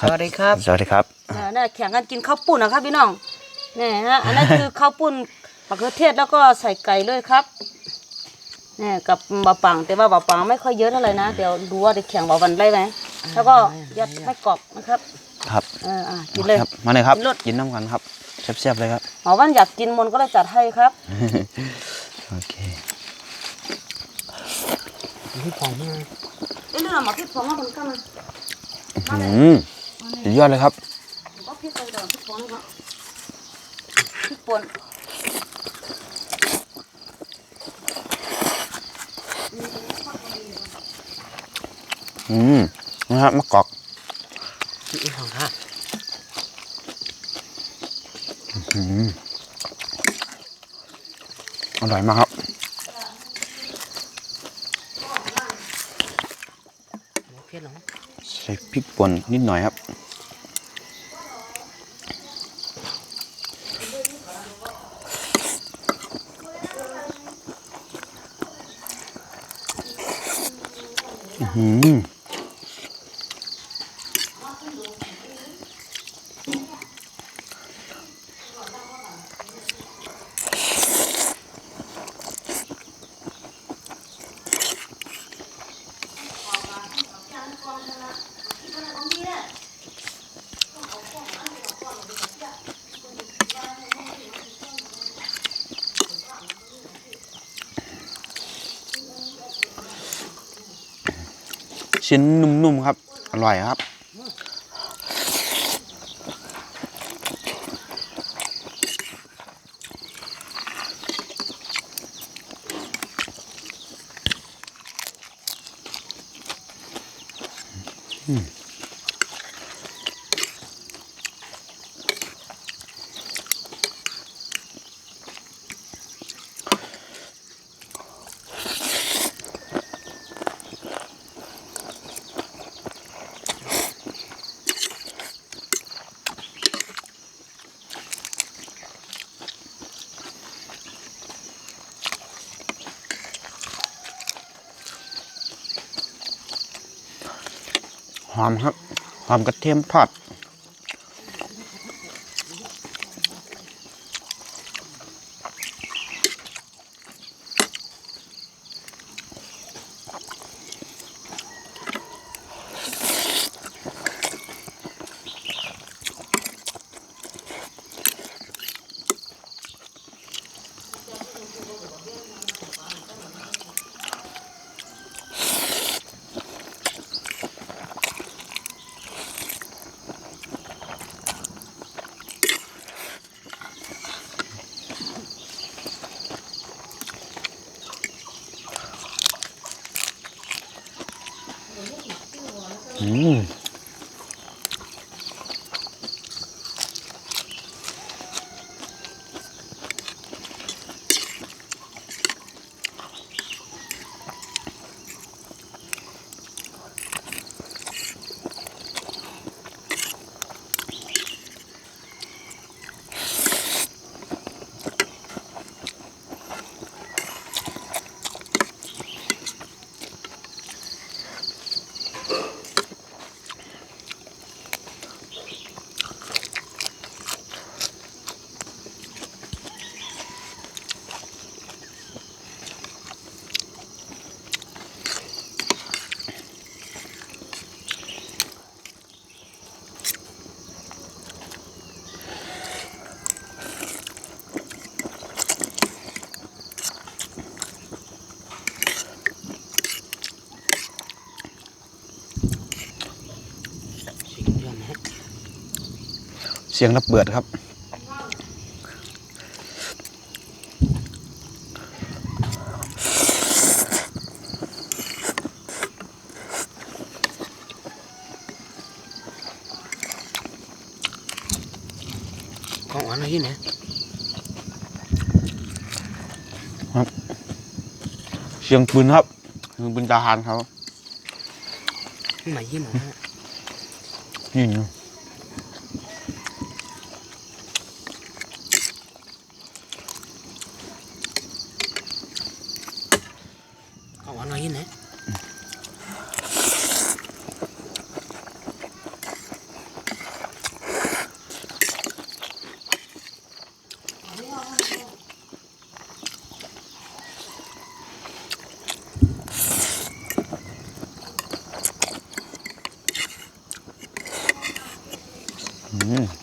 สวัสดีครับสวัสดีครับอ่าเนี่ยแข่งกันกินข้าวปุ้นนะครับพี่น้องเนี่ยฮะอันนั้นคือข้าวปุ้นมะเขือเทศแล้วก็ใส่ไก่เลยครับเนี่ยกับบะปังแต่ว่าบะปังไม่ค่อยเยอะเท่าไหร่นะเดี๋ยวดูว่าจะแข่งบะวันได้ไหมแล้วก็ยัดไม่กรอบนะครับ ครับเอออะกินเลยครับมาเลยครับกินรสกินน้ำกันครับแซ่บๆเลยครับหมอวันอยากกินมนต์ก็เลยจัดให้ครับโอเคพี่ของมากเอ้ยเรื่องหมาพริกผงมาคนกันอืม สุดยอดเลยครับก็พริกไปเดี๋ยวพริกผงนี่ครับพริกป่นอืมนะครับมะกอกพี่ของฮะอืมอร่อยมากครับเพี้ยนหรอใส่พริกป่นนิดหน่อยครับ อื้ ชิ้นนุ่มๆครับ อร่อยครับห อมครับ หอมกระเทียมทอด อืม สิงเดือนนะฮะ เสียงระเบิดครับของอันนี้นะเสียงปืนครับเสียงปืนทหารเขานี่หมายยี่หมอฮะ นี่นะ ของอันนี้นะ อืม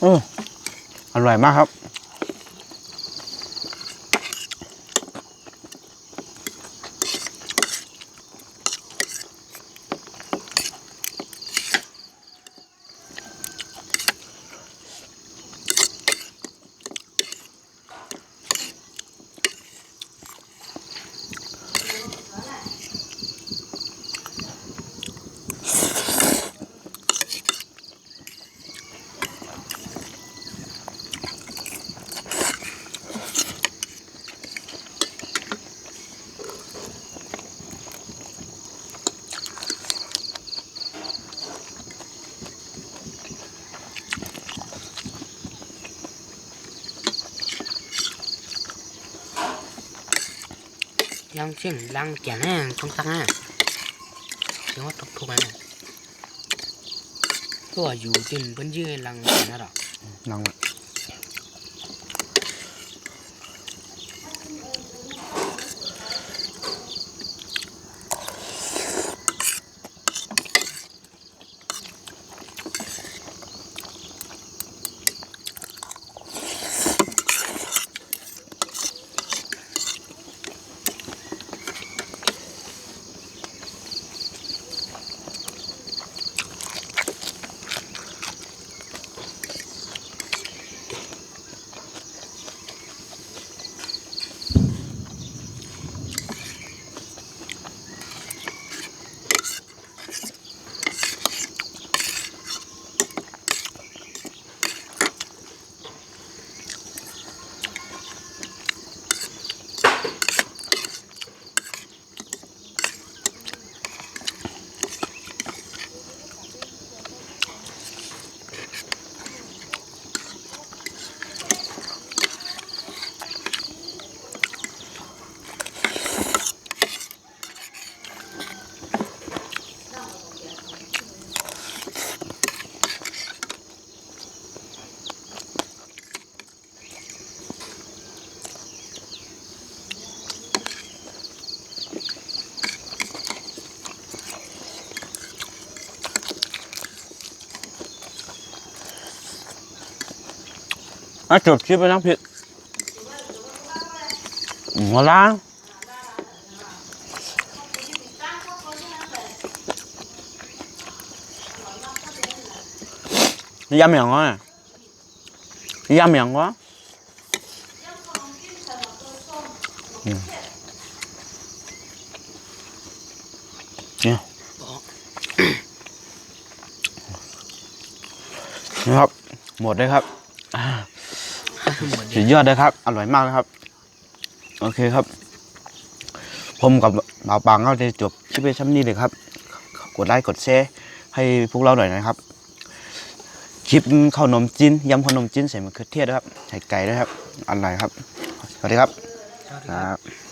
โอ้อ ร่อยมากครับ ยังเสียงดังแก่แน่ตรงตั้งแน่เสียงว่าทุบทุบแน่ตัวอยู่จนเพิ่นยื่อลังแก่น่ะหรอลังอะ จบคลิปไปนะพี่หัวล้างยำอย่างวะยำอย่างวะอืมเนี่ยนี่ครับ หมดเลยครับ สุดยอดเลยครับ อร่อยมากเลยครับ โอเคครับ ผมกับบ่าวปังก็จะจบคลิปไปช่ำนี้เลยครับ กดไลค์กดแชร์ให้พวกเราหน่อยนะครับ คลิปข้าวนมจีนยำข้าวนมจีนใส่มะเขือเทศด้วยครับใส่ไก่ด้วยครับอร่อยครับสวัสดีครับสวัสดีคครัรับบ